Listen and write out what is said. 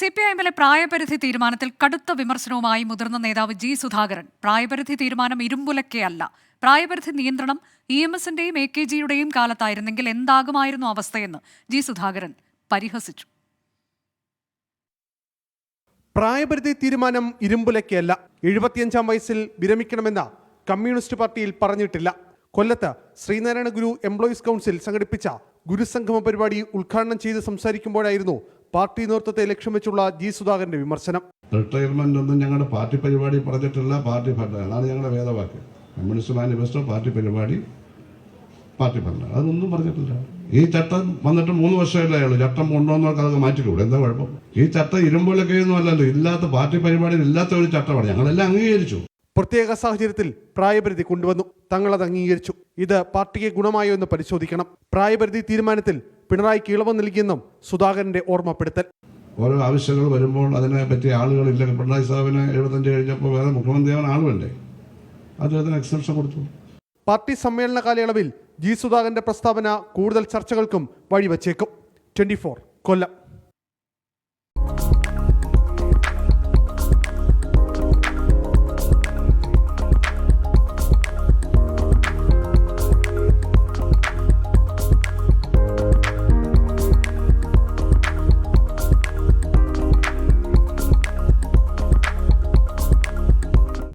C P I എമ്മിലെ പ്രായപരിധി തീരുമാനത്തിൽ കടുത്ത വിമർശനവുമായി മുതിർന്ന നേതാവ് ജി സുധാകരൻ. പ്രായപരിധി തീരുമാനം ഇരുമ്പുലക്കെയല്ല. പ്രായപരിധി നിയന്ത്രണം ഇ എം എസിന്റെയും എ കെ ജിയുടെയും കാലത്തായിരുന്നെങ്കിൽ എന്താകുമായിരുന്നു അവസ്ഥയെന്ന് ജി സുധാകരൻ പരിഹസിച്ചു. പ്രായപരിധി തീരുമാനം ഇരുമ്പുലക്കയല്ല. എഴുപത്തിയഞ്ചാം വയസ്സിൽ വിരമിക്കണമെന്ന കമ്മ്യൂണിസ്റ്റ് പാർട്ടിയിൽ പറഞ്ഞിട്ടില്ല. കൊല്ലത്ത് ശ്രീനാരായണ ഗുരു എംപ്ലോയീസ് കൗൺസിൽ സംഘടിപ്പിച്ച ഗുരുസംഗമ പരിപാടി ഉദ്ഘാടനം ചെയ്ത് സംസാരിക്കുമ്പോഴായിരുന്നു പാർട്ടി നേതൃത്വത്തെ ലക്ഷ്യം വെച്ചുള്ള ജി സുധാകരന്റെ വിമർശനം. റിട്ടയർമെന്റ് ഒന്നും ഞങ്ങളുടെ പാർട്ടി പരിപാടി പറഞ്ഞിട്ടില്ല പാർട്ടി ഭരണം. അതാണ് ഞങ്ങളുടെ വേദവാക്യം കമ്മ്യൂണിസ്റ്റ് മാനിഫെസ്റ്റോ പാർട്ടി പരിപാടി പാർട്ടി ഭരണം. അതൊന്നും പറഞ്ഞിട്ടില്ല. ഈ ചട്ടം വന്നിട്ട് മൂന്ന് വർഷമല്ലേ ആയുള്ളൂ ചട്ടം കൊണ്ടുവന്നവർക്ക് അതൊക്കെ മാറ്റിക്കൂടെ? എന്താ കുഴപ്പം? ഈ ചട്ടം ഇരുമ്പോഴൊക്കെ ഒന്നും അല്ലല്ലോ. ഇല്ലാത്ത പാർട്ടി പരിപാടിയിൽ ഇല്ലാത്ത ഒരു ചട്ടമാണ്. ഞങ്ങളെല്ലാം അംഗീകരിച്ചു. പ്രത്യേക സാഹചര്യത്തിൽ പ്രായപരിധി കൊണ്ടുവന്നു. തങ്ങൾ അത് അംഗീകരിച്ചു. ഇത് പാർട്ടിക്ക് ഗുണമായോ എന്ന് പരിശോധിക്കണം. പ്രായപരിധി തീരുമാനത്തിൽ പിണറായിക്ക് ഇളവ് നൽകിയെന്നും സുധാകരന്റെ ഓർമ്മപ്പെടുത്തൽ. ഓരോ ആവശ്യങ്ങൾ വരുമ്പോൾ അതിനെ പറ്റി ആളുകളില്ല. പിണറായി സാഹിബിന് എഴുപത്തഞ്ച് കഴിഞ്ഞപ്പോൾ വേറെ മുഖ്യമന്ത്രിയാവാൻ ആളുണ്ടേ അദ്ദേഹത്തിന് എക്സെപ്ഷൻ കൊടുത്തു. പാർട്ടി സമ്മേളന കാലയളവിൽ ജി സുധാകരന്റെ പ്രസ്താവന കൂടുതൽ ചർച്ചകൾക്കും വഴിവച്ചേക്കും. ട്വന്റി കൊല്ലം.